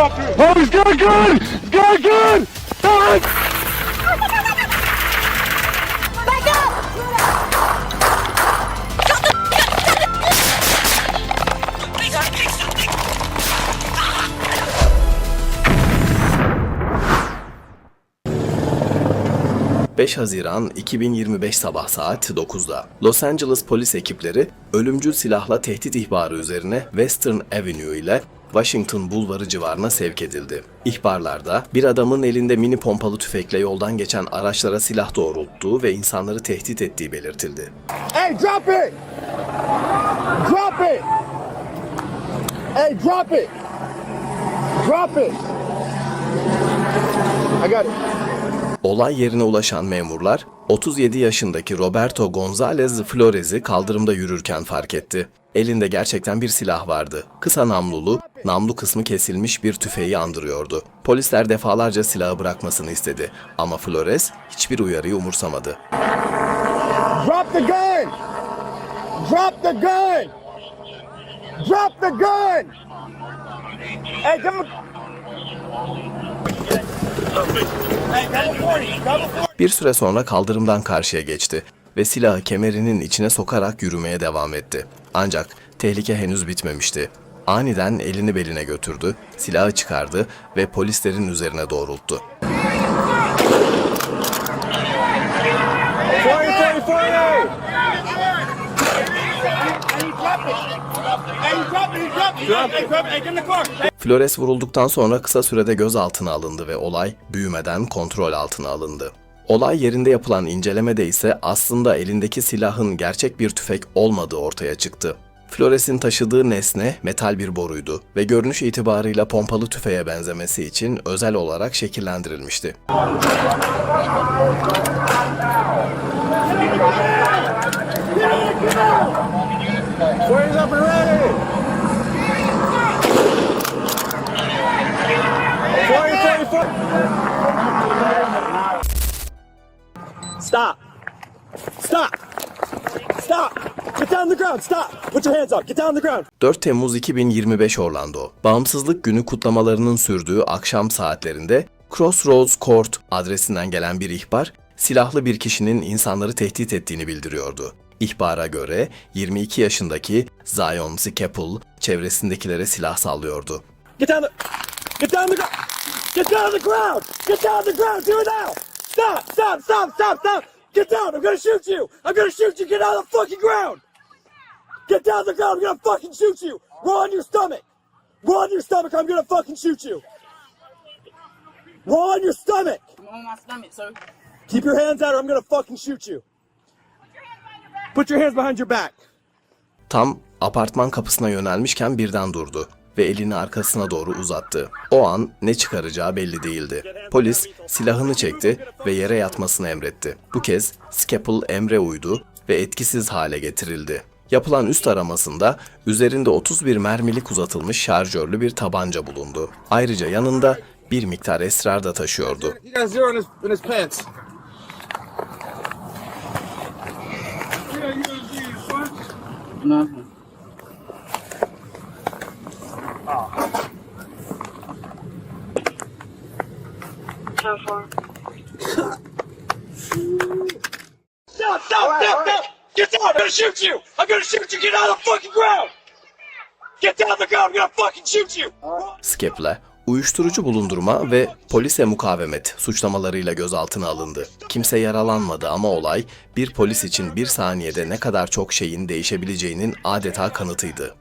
Drop it. He's got a gun! He's got a gun! Ah! Back up! ...5 Haziran 2025 sabah saat 9'da Los Angeles polis ekipleri ölümcül silahla tehdit ihbarı üzerine Western Avenue ile Washington Bulvarı civarına sevk edildi. İhbarlarda bir adamın elinde mini pompalı tüfekle yoldan geçen araçlara silah doğrulttuğu ve insanları tehdit ettiği belirtildi. Hey, drop it. Drop it. Hey, drop it. Drop it. I got it. Olay yerine ulaşan memurlar 37 yaşındaki Roberto Gonzalez Flores'i kaldırımda yürürken fark etti. Elinde gerçekten bir silah vardı. Kısa namlulu, namlu kısmı kesilmiş bir tüfeği andırıyordu. Polisler defalarca silahı bırakmasını istedi ama Flores hiçbir uyarıyı umursamadı. Drop the gun. Drop the gun. Drop the gun. Hey, come on. Hey, double 40. Double 40. Bir süre sonra kaldırımdan karşıya geçti ve silahı kemerinin içine sokarak yürümeye devam etti. Ancak tehlike henüz bitmemişti. Aniden elini beline götürdü, silahı çıkardı ve polislerin üzerine doğrulttu. 40, 40, 40. Hey, you drop it. Hey, you drop it. You drop it. Hey, drop it. Hey, get in the car. Hey. Flores vurulduktan sonra kısa sürede gözaltına alındı ve olay büyümeden kontrol altına alındı. Olay yerinde yapılan incelemede ise aslında elindeki silahın gerçek bir tüfek olmadığı ortaya çıktı. Flores'in taşıdığı nesne metal bir boruydu ve görünüş itibarıyla pompalı tüfeğe benzemesi için özel olarak şekillendirilmişti. Where's up and ready? 40, 40, 40. Stop. Stop. Stop. Get down the ground. Stop. Put your hands up. Get down the ground. 4 Temmuz 2025 Orlando, Bağımsızlık Günü kutlamalarının sürdüğü akşam saatlerinde Crossroads Court adresinden gelen bir ihbar, silahlı bir kişinin insanları tehdit ettiğini bildiriyordu. İhbara göre 22 yaşındaki Zion Skepul çevresindekilere silah sallıyordu. Get down the. Get down the ground. Get down the ground. Get down the ground. Do it now. Stop. Stop. Stop. Stop. Stop. Get down. I'm gonna shoot you. I'm gonna shoot you. Get on the fucking ground. Get down on the ground. I'm gonna fucking shoot you. Roll on your stomach. Roll on your stomach. I'm gonna fucking shoot you. Roll on your stomach. I'm on my stomach, sir. Keep your hands out or I'm gonna fucking shoot you. Put your hands behind your back. Tam apartman kapısına yönelmişken birden durdu ve elini arkasına doğru uzattı. O an ne çıkaracağı belli değildi. Polis silahını çekti ve yere yatmasını emretti. Bu kez Skepul emre uydu ve etkisiz hale getirildi. Yapılan üst aramasında üzerinde 31 mermilik uzatılmış şarjörlü bir tabanca bulundu. Ayrıca yanında bir miktar esrar da taşıyordu. Stop, stop, stop, stop! Get down! I'm gonna shoot you! I'm gonna shoot you! Get on the fucking ground! Get down the ground! I'm gonna fucking shoot you! Skeple, uyuşturucu bulundurma ve polise mukavemet suçlamalarıyla gözaltına alındı. Kimse yaralanmadı ama olay bir polis için bir saniyede ne kadar çok şeyin değişebileceğinin adeta kanıtıydı.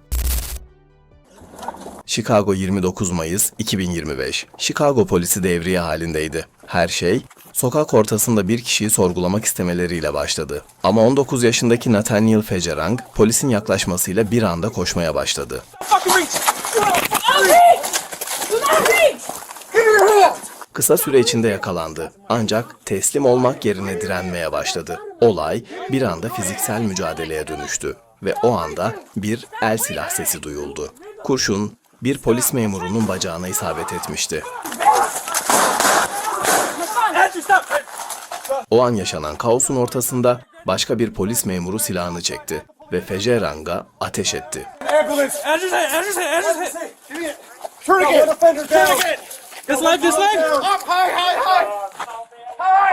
Chicago 29 Mayıs 2025. Chicago polisi devriye halindeydi. Her şey sokak ortasında bir kişiyi sorgulamak istemeleriyle başladı. Ama 19 yaşındaki Nathaniel Fejerang polisin yaklaşmasıyla bir anda koşmaya başladı. Kısa süre içinde yakalandı. Ancak teslim olmak yerine direnmeye başladı. Olay bir anda fiziksel mücadeleye dönüştü ve o anda bir el silah sesi duyuldu. Kurşun bir polis memurunun bacağına isabet etmişti. O an yaşanan kaosun ortasında başka bir polis memuru silahını çekti ve Fejerang'a ateş etti.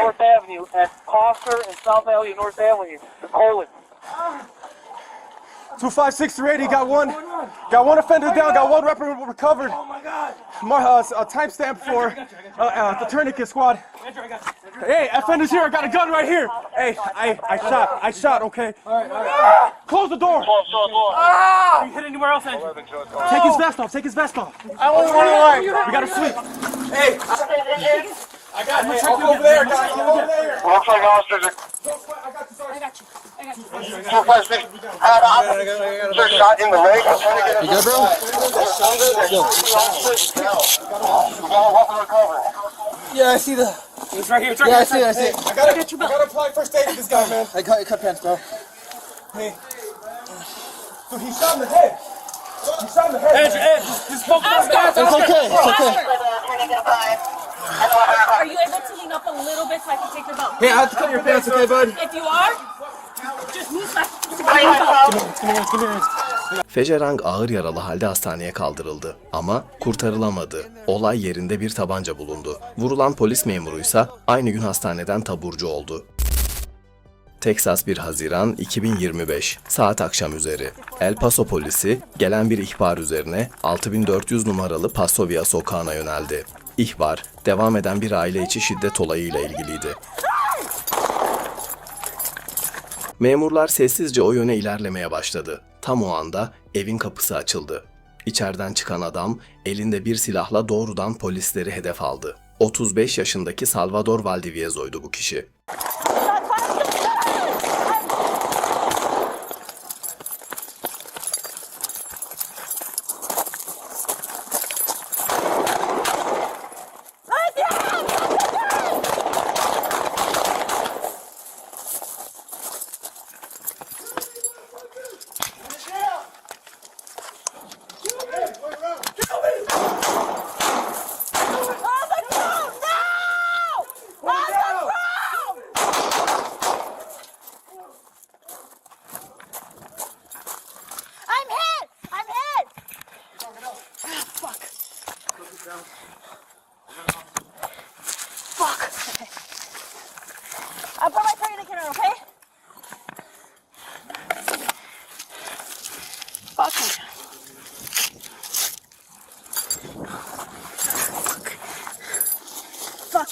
North Avenue at Coster and South Avenue, North Avenue, in Colin. 256 380, got one. Got one offender down, got one weapon recovered. Oh my god. uh, a timestamp for uh, uh, the tourniquet squad. Hey, offender's here, I got a gun right here. Hey, I, I shot, I shot, okay? Close the door. You hit anywhere else, Andrew? Take his vest off, take his vest off. I only want to line. We gotta sweep. Hey, I got, hey, I'll go over there, guys, I'll go over there. Looks like officers are I got you. I got you. two five six. Had officer shot in the leg. I'm trying to get You good, bro? We got a weapon recovered. Yeah, I see the. It's right here, it's right Yeah, I see it. I see it. I gotta, get you. I gotta apply first aid to this guy, man. I cut, your cut pants, bro. Hey. Dude, he shot in the head. He shot in the head. Andrew, Ed, just focus on that. It's okay. It's okay. Are you able to lean up a little bit so I can take your belt? Hey, I have to cut your pants, okay, bud? If you are, Fecerang ağır yaralı halde hastaneye kaldırıldı ama kurtarılamadı. Olay yerinde bir tabanca bulundu. Vurulan polis memuruysa aynı gün hastaneden taburcu oldu. Teksas 1 Haziran 2025 saat akşam üzeri. El Paso polisi gelen bir ihbar üzerine 6400 numaralı Pasovia sokağına yöneldi. İhbar devam eden bir aile içi şiddet olayıyla ilgiliydi. Memurlar sessizce o yöne ilerlemeye başladı. Tam o anda evin kapısı açıldı. İçeriden çıkan adam elinde bir silahla doğrudan polisleri hedef aldı. 35 yaşındaki Salvador Valdiviezo'ydu bu kişi.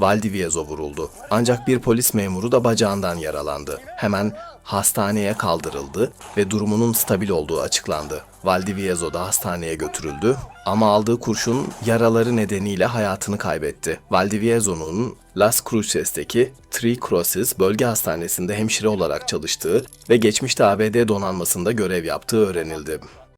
Valdiviezo vuruldu. Ancak bir polis memuru da bacağından yaralandı. Hemen hastaneye kaldırıldı ve durumunun stabil olduğu açıklandı. Valdiviezo da hastaneye götürüldü ama aldığı kurşun yaraları nedeniyle hayatını kaybetti. Valdiviezo'nun Las Cruces'teki Three Crosses bölge hastanesinde hemşire olarak çalıştığı ve geçmişte ABD donanmasında görev yaptığı öğrenildi.